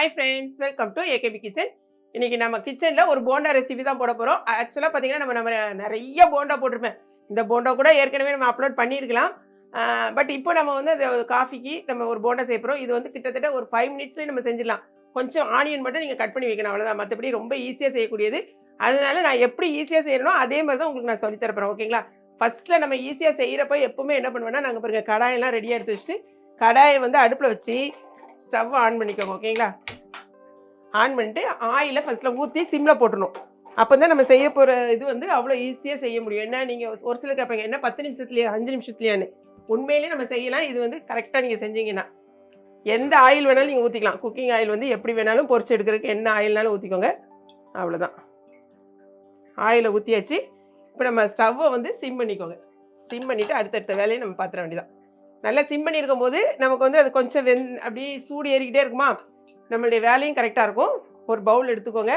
Hi friends welcome to AKP kitchen இன்னைக்கு நம்ம கிச்சனில் ஒரு போண்டா ரெசிபி தான் போட போகிறோம் ஆக்சுவலாக பார்த்தீங்கன்னா நம்ம நம்ம நிறைய போண்டா போட்டிருப்பேன். இந்த போண்டா கூட ஏற்கனவே நம்ம அப்லோட் பண்ணியிருக்கலாம். பட் இப்போ நம்ம வந்து அந்த காஃபிக்கு நம்ம ஒரு போண்டா செய்ய போகிறோம் இது வந்து கிட்டத்தட்ட ஒரு ஃபைவ் மினிட்ஸ்லேயே நம்ம செஞ்சிடலாம். கொஞ்சம் ஆனியன் மட்டும் நீங்கள் கட் பண்ணி வைக்கணும். அவ்வளோதான் மற்றபடி ரொம்ப ஈஸியாக செய்யக்கூடியது. அதனால நான் எப்படி ஈஸியாக செய்யணும் அதே மாதிரி தான் உங்களுக்கு நான் சொல்லித் தரப்போகிறேன் ஓகேங்களா ஃபஸ்ட்டில் நம்ம ஈஸியாக செய்கிறப்ப எப்போவுமே என்ன பண்ணுவேன்னா நாங்கள் பாருங்கள் கடாயெல்லாம் ரெடியாக எடுத்து வச்சுட்டு கடாயை வந்து அடுப்பில் வச்சு ஸ்டவ் ஆன் பண்ணிக்கோங்க ஓகேங்களா ஆன் பண்ணிட்டு ஆயிலை ஃபஸ்ட்டில் ஊற்றி சிம்மில் போட்டுடணும். அப்போ தான் நம்ம செய்ய போகிற இது வந்து அவ்வளோ ஈஸியாக செய்ய முடியும். என்ன நீங்கள் ஒரு சிலர் கேட்பாங்க என்ன பத்து நிமிஷத்துலையா அஞ்சு நிமிஷத்துலையான்னு? உண்மையிலேயே நம்ம செய்யலாம். இது வந்து கரெக்டாக நீங்கள் செஞ்சீங்கன்னா. எந்த ஆயில் வேணாலும் நீங்கள் ஊற்றிக்கலாம் குக்கிங் ஆயில் வந்து எப்படி வேணாலும் பொரிச்சு எடுக்கிறதுக்கு என்ன ஆயில்னாலும் ஊற்றிக்கோங்க அவ்வளோதான் ஆயிலை ஊற்றியாச்சு இப்போ நம்ம ஸ்டவ்வை வந்து சிம் பண்ணிக்கோங்க. சிம் பண்ணிவிட்டு அடுத்தடுத்த வேலையை நம்ம பார்த்துட வேண்டியதான் நல்லா சிம் பண்ணியிருக்கும் போது நமக்கு வந்து அது கொஞ்சம் வெந் அப்படியே சூடு ஏறிக்கிட்டே இருக்குமா? நம்மளுடைய வேலையும் கரெக்டாக இருக்கும். ஒரு பவுல் எடுத்துக்கோங்க.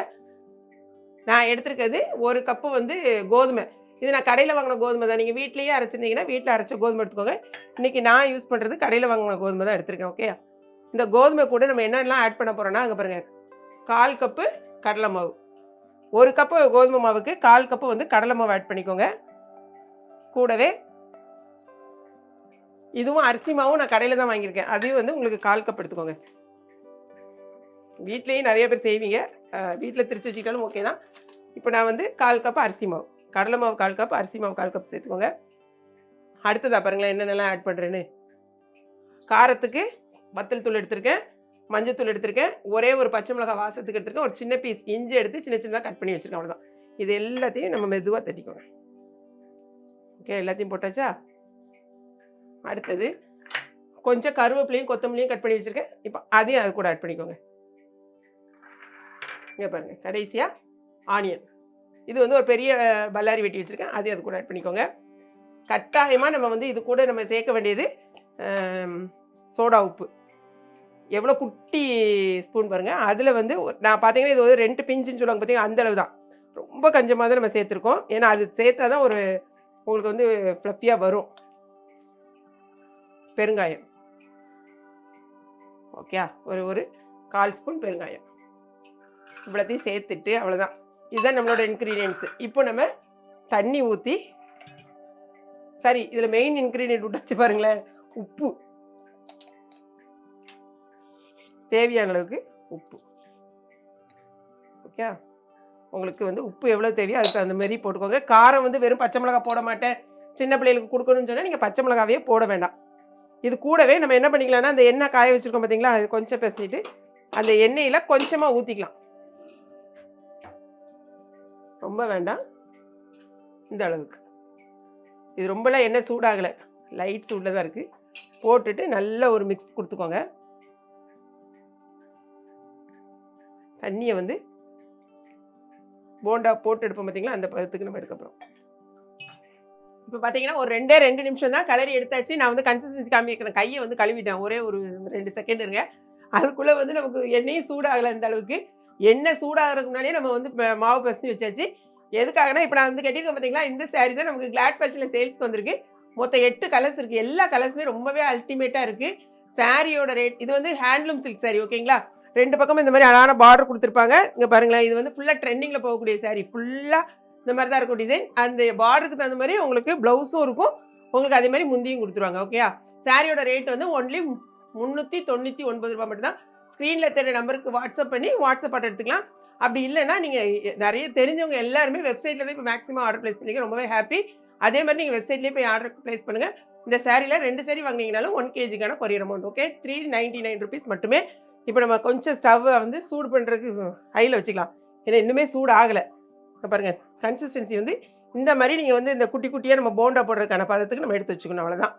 நான் எடுத்துருக்கிறது ஒரு கப்பு வந்து கோதுமை. இது நான் கடையில் வாங்கின கோதுமை தான். நீங்கள் வீட்லேயே அரைச்சிருந்தீங்கன்னா வீட்டில் அரைச்ச கோதுமை எடுத்துக்கோங்க. இன்றைக்கி நான் யூஸ் பண்ணுறது கடையில் வாங்கின கோதுமை தான் எடுத்திருக்கேன் ஓகே இந்த கோதுமை கூட நம்ம என்னென்னலாம் ஆட் பண்ண போகிறோன்னா அங்கே பாருங்கள் கால் கப்பு கடலை மாவு. ஒரு கப்பு கோதுமை மாவுக்கு கால் கப்பு வந்து கடலை மாவு ஆட் பண்ணிக்கோங்க. கூடவே இதுவும் அரிசி மாவும் நான் கடையில் தான் வாங்கியிருக்கேன். அதையும் வந்து உங்களுக்கு கால் கப் எடுத்துக்கோங்க வீட்லேயும் நிறைய பேர் செய்வீங்க. வீட்டில் திரிச்சு வச்சுக்கிட்டாலும் ஓகே தான். இப்போ நான் வந்து கால் கப் அரிசி மாவு. கடலை மாவு கால் கப் அரிசி மாவு கால் கப் சேர்த்துக்கோங்க. அடுத்ததா பாருங்களேன் என்னென்னலாம் ஆட் பண்ணுறேன்னு காரத்துக்கு வத்தல் தூள் எடுத்திருக்கேன். மஞ்சத்தூள் எடுத்திருக்கேன். ஒரே ஒரு பச்சை மிளகாய் வாசத்துக்கு எடுத்திருக்கேன். ஒரு சின்ன பீஸ் இஞ்சி எடுத்து சின்ன சின்னதாக கட் பண்ணி வச்சுருக்கேன். அவ்வளோதான் இது எல்லாத்தையும் நம்ம மெதுவாக தட்டிக்கோங்க. ஓகே எல்லாத்தையும் போட்டாச்சா? அடுத்தது கொஞ்சம் கருவேப்பிலையும் கொத்தமல்லியும் கட் பண்ணி வச்சுருக்கேன். இப்போ அதையும் அது கூட ஆட் பண்ணிக்கோங்க. இங்கே பாருங்கள் கடைசியாக ஆனியன் இது வந்து ஒரு பெரிய பல்லாரி வெட்டி வச்சுருக்கேன். அதையும் அது கூட ஆட் பண்ணிக்கோங்க. கட்டாயமாக நம்ம வந்து இது கூட நம்ம சேர்க்க வேண்டியது சோடா உப்பு. எவ்வளோ குட்டி ஸ்பூன் பாருங்கள் அதில் வந்து ஒரு- நான் பார்த்தீங்கன்னா இது வந்து ரெண்டு பிஞ்சுன்னு சொல்லுவாங்க பார்த்தீங்கன்னா அந்த அளவு தான். ரொம்ப கஞ்சமாக தான் நம்ம சேர்த்துருக்கோம். ஏன்னா அது சேர்த்தா தான் ஒரு உங்களுக்கு வந்து ஃப்ளஃபியாக வரும். பெருங்காயம். ஓகே ஒரு ஒரு கால் ஸ்பூன் பெருங்காயம். இவ்வளோத்தையும் சேர்த்துட்டு அவ்வளோதான் இதுதான் நம்மளோட இன்க்ரீடியன்ஸு இப்போ நம்ம தண்ணி ஊற்றி சரி இதில் மெயின் இன்க்ரீடியன்ட் விட்டாச்சு பாருங்களேன். உப்பு. தேவையான அளவுக்கு உப்பு. ஓகே உங்களுக்கு வந்து உப்பு எவ்வளோ தேவையோ அதுக்கு தகுந்த மாதிரி போட்டுக்கோங்க. காரம் வந்து வெறும் பச்சை மிளகா போட மாட்டேன். சின்ன பிள்ளைகளுக்கு கொடுக்கணும்னு சொன்னால் நீங்கள் பச்சை மிளகாவே போட வேண்டாம். இது கூடவே நம்ம என்ன பண்ணிக்கலாம்னா அந்த எண்ணெய் காய வச்சுருக்கோம் பார்த்தீங்களா அது கொஞ்சம் பேசிட்டு அந்த எண்ணெயில் கொஞ்சமாக ஊற்றிக்கலாம் ரொம்ப வேண்டாம். இந்த அளவுக்கு. இது ரொம்பலாம் எண்ணெய் சூடாகலை. லைட் சூடில் தான் இருக்குது போட்டுட்டு நல்ல ஒரு மிக்ஸ் கொடுத்துக்கோங்க. தண்ணியை வந்து போண்டா போட்டு எடுப்போம் பார்த்தீங்களா அந்த பதத்துக்கு நம்ம எடுக்க இப்போ பார்த்தீங்கன்னா ஒரு ரெண்டே ரெண்டு நிமிஷம் தான் கலரி எடுத்தாச்சு. நான் வந்து கன்சிஸ்டன்சி காமிக்கிறேன் கையை வந்து கழுவிட்டேன். ஒரே ஒரு ரெண்டு செகண்ட் இருங்க. அதுக்குள்ளே வந்து நமக்கு எண்ணெயும் சூடாகலை இந்த அளவுக்கு. எண்ணெய் சூடாகிறதுக்கு முன்னாடியே நம்ம வந்து மாவு பசனி வச்சாச்சு. எதுக்காகனா இப்போ நான் வந்து கேட்டிருக்கேன் பார்த்தீங்களா இந்த saree தான் நமக்கு கிளாட் ஃபேஷனில் சேல்ஸ்க்கு வந்திருக்கு. மொத்தம் எட்டு கலர்ஸ் இருக்குது எல்லா கலர்ஸுமே ரொம்பவே அல்டிமேட்டாக இருக்குது சாரியோட ரேட் இது வந்து ஹேண்ட்லூம் சில்க் சாரி ஓகேங்களா ரெண்டு பக்கமும் இந்த மாதிரி அழகான பார்டர் கொடுத்துருப்பாங்க. இங்கே பாருங்களேன் இது வந்து ஃபுல்லாக ட்ரெண்டிங்கில் போகக்கூடிய சாரி ஃபுல்லாக இந்த மாதிரி தான் இருக்கும் டிசைன் அந்த பார்டருக்கு தகுந்த மாதிரி உங்களுக்கு ப்ளவுஸும் இருக்கும். உங்களுக்கு அதே மாதிரி முந்தியும் கொடுத்துருவாங்க ஓகேயா சாரியோட ரேட் வந்து ஒன்லி முந்நூற்றி தொண்ணூற்றி ஒன்பது ரூபாய் மட்டும்தான். ஸ்க்ரீனில் தெரிய நம்பருக்கு வாட்ஸ்அப் பண்ணி வாட்ஸ்அப் ஆர்டர் எடுத்துக்கலாம். அப்படி இல்லைன்னா நீங்கள் நிறைய தெரிஞ்சவங்க எல்லாருமே வெப்சைட்டில் தான் இப்போ மேக்ஸிமம் ஆர்டர் ப்ளேஸ் பண்ணிக்க ரொம்பவே ஹாப்பி அதே மாதிரி நீங்கள் வெப்சைட்லேயே போய் ஆர்டர் ப்ளேஸ் பண்ணுங்கள் இந்த சாரியில் ரெண்டு சாரி வாங்கினீங்கனாலும் one கேஜிக்கான courier amount okay three ninety nine rupees மட்டுமே. இப்போ நம்ம கொஞ்சம் ஸ்டவ்வை வந்து சூடு பண்ணுறதுக்கு ஹையில் வச்சுக்கலாம். ஏன்னா இன்னுமே சூடு ஆகலை. பாருங்கள் கன்சிஸ்டன்சி வந்து இந்த மாதிரி நீங்கள் வந்து இந்த குட்டி குட்டியாக நம்ம போண்டா போடுறதுக்கான பதத்துக்கு நம்ம எடுத்து வச்சுக்கணும். அவ்வளோதான்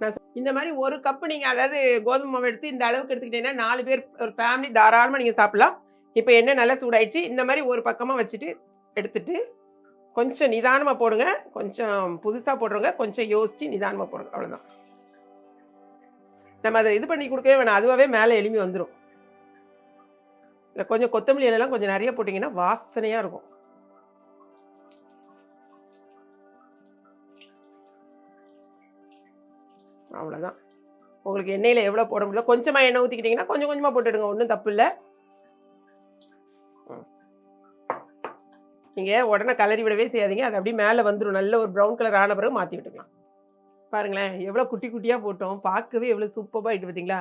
நான் இந்த மாதிரி ஒரு கப்பு நீங்கள் அதாவது கோதுமை மாவு எடுத்து இந்த அளவுக்கு எடுத்துக்கிட்டீங்கன்னா நாலு பேர் ஒரு ஃபேமிலி தாராளமாக நீங்கள் சாப்பிட்லாம். இப்போ என்ன நல்லா சூடாயிடுச்சு. இந்த மாதிரி ஒரு பக்கமாக வச்சுட்டு எடுத்துட்டு கொஞ்சம் நிதானமாக போடுங்க. கொஞ்சம் புதுசாக போடுறவங்க கொஞ்சம் யோசித்து நிதானமாக போடுங்க. அவ்வளோதான் நம்ம அதை இது பண்ணி கொடுக்கவே வேணாம். அதுவாகவே மேலே எலும்பி வந்துடும் இல்லை கொஞ்சம் கொத்தமல்லி இலைலாம் கொஞ்சம் நிறைய போட்டிங்கன்னா வாசனையாக இருக்கும். அவ்வளோதான் உங்களுக்கு எண்ணெயில் எவ்வளோ போட முடியுதோ கொஞ்சமாக எண்ணெய் ஊற்றிக்கிட்டிங்கன்னா கொஞ்சம் கொஞ்சமாக போட்டுடுங்க ஒன்றும் தப்பு இல்லை. நீங்கள் உடனே கலரி விடவே செய்யாதீங்க அது அப்படியே மேலே வந்துடும் நல்ல ஒரு ப்ரௌன் கலர் ஆன பிறகு மாற்றி விட்டுக்கலாம். பாருங்களேன் எவ்வளோ குட்டி குட்டியாக போட்டோம். பார்க்கவே எவ்வளோ சூப்பராக ஆகிட்டு பார்த்தீங்களா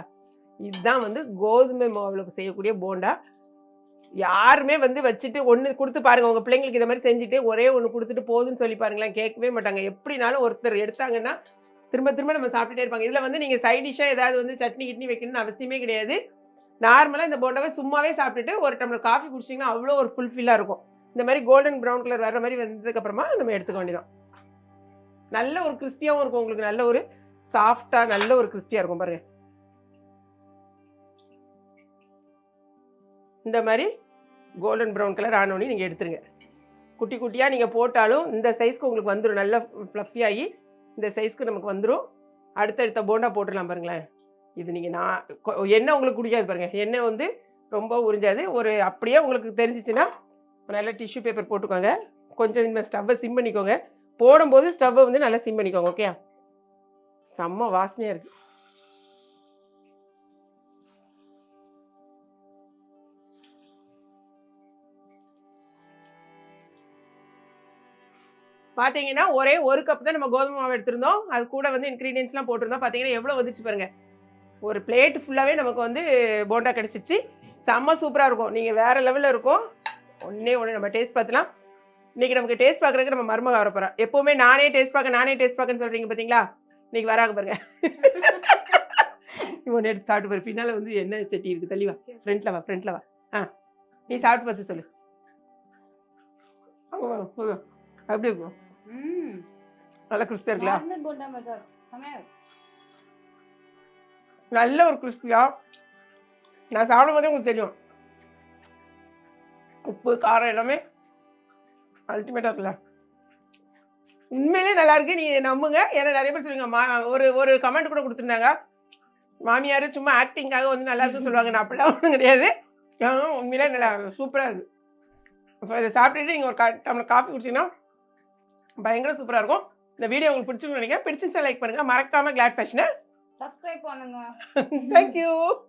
இதுதான் வந்து கோதுமை மாவில் செய்யக்கூடிய போண்டா. யாருமே வந்து வச்சுட்டு ஒன்று கொடுத்து பாருங்கள் உங்கள் பிள்ளைங்களுக்கு இதை மாதிரி செஞ்சுட்டு ஒரே ஒன்று கொடுத்துட்டு போதுன்னு சொல்லி பாருங்களேன் கேட்கவே மாட்டாங்க. எப்படினாலும் ஒருத்தர் எடுத்தாங்கன்னா திரும்ப திரும்ப நம்ம சாப்பிட்டுட்டே இருப்பாங்க. இதில் வந்து நீங்கள் சைட் டிஷ்ஷாக ஏதாவது வந்து சட்னி கிட்னி வைக்கணும்னு அவசியமே கிடையாது. நார்மலாக இந்த போண்டாவை சும்மாவே சாப்பிட்டுட்டு ஒரு டம்ளர் காஃபி குடிச்சிங்கன்னா அவ்வளோ ஒரு ஃபுல்ஃபில்லாக இருக்கும். இந்த மாதிரி கோல்டன் ப்ரௌன் கலர் வர மாதிரி வந்ததுக்கப்புறமா நம்ம எடுத்துக்க வேண்டியதான் நல்ல ஒரு கிறிஸ்பியாகவும் இருக்கும் உங்களுக்கு. நல்ல ஒரு சாஃப்டாக நல்ல ஒரு கிறிஸ்பியாக இருக்கும் பாருங்கள் இந்த மாதிரி கோல்டன் ப்ரௌன் கலர் ஆனோடனே நீங்கள் எடுத்துருங்க. குட்டி குட்டியாக நீங்கள் போட்டாலும் இந்த சைஸ்க்கு உங்களுக்கு வந்துடும் நல்லா ஃப்ளஃபியாகி இந்த சைஸ்க்கு நமக்கு வந்துடும் அடுத்தடுத்த போண்டா போட்டுடலாம் பாருங்களேன். இது நீங்கள் நான் எண்ணெய் உங்களுக்கு குடிக்காது பாருங்கள் எண்ணெய் வந்து ரொம்ப உறிஞ்சாது. ஒரு அப்படியே உங்களுக்கு தெரிஞ்சிச்சுன்னா நல்ல டிஷ்யூ பேப்பர் போட்டுக்கோங்க. கொஞ்சம் இந்த ஸ்டவ்வை சிம் பண்ணிக்கோங்க. போடும்போது ஸ்டவ்வை வந்து நல்லா சிம் பண்ணிக்கோங்க ஓகே செம்ம வாசனையாக இருக்குது பார்த்தீங்கன்னா ஒரே ஒரு கப் தான் நம்ம கோதுமை மாவு எடுத்திருந்தோம். அது கூட வந்து இன்க்ரீடியன்ஸ்லாம் போட்டிருந்தோம். பார்த்தீங்கன்னா எவ்வளோ வந்துச்சு பாருங்க. ஒரு பிளேட் ஃபுல்லாகவே நமக்கு வந்து போண்டா கிடச்சிச்சு. செம்ம சூப்பராக இருக்கும். நீங்கள் வேறு லெவலில் இருக்கும். ஒன்றே ஒன்று நம்ம டேஸ்ட் பார்த்துலாம். இன்றைக்கி நமக்கு டேஸ்ட் பார்க்குறதுக்கு நம்ம மருமக வர போகிறோம் எப்போவுமே நானே டேஸ்ட் பார்க்க நானே டேஸ்ட் பார்க்கன்னு சொல்கிறீங்க பார்த்தீங்களா இன்றைக்கி வராங்க பாருங்க. ஒன்று எடுத்து சாப்பிட்டு பாரு. பின்னால் வந்து என்ன சட்டி இருக்குது தள்ளிவா ஃப்ரண்ட்டில் வா ஃப்ரெண்ட்ல வா. ஆ நீ சாப்பிட்டு பார்த்து சொல்லு. போதும். அப்படி இருக்கும். நல்லா கிறிஸ்பியாக இருக்குல்ல? நல்ல ஒரு கிறிஸ்பியாக நான் சாப்பிடும் போதே உங்களுக்கு தெரியும். உப்பு காரம் எல்லாமே அல்டிமேட்டாக இருக்குல்ல? உண்மையிலே நல்லா இருக்கு. நீங்கள் நம்புங்க. ஏன்னா நிறைய பேர் சொல்லுங்க மா ஒரு ஒரு கமெண்ட் கூட கொடுத்துருந்தாங்க. மாமியார் சும்மா ஆக்டிங்காக வந்து நல்லா இருக்குன்னு சொல்லுவாங்க. நான் அப்படிலாம் ஒன்றும் கிடையாது. உண்மையிலே நல்லா சூப்பராக இருக்குது ஸோ இதை சாப்பிட்டுட்டு நீங்கள் ஒரு கா டம்ளர் காஃபி குடிச்சிங்கன்னா பயங்கர சூப்பராக இருக்கும். இந்த வீடியோ உங்களுக்கு பிடிச்சிருக்குன்னு நினைக்கிறேன். பிடிச்சிருந்தா லைக் பண்ணுங்கள் மறக்காமல் கிளாட் ஃபேஷனை சப்ஸ்கிரைப் பண்ணுங்க. Thank you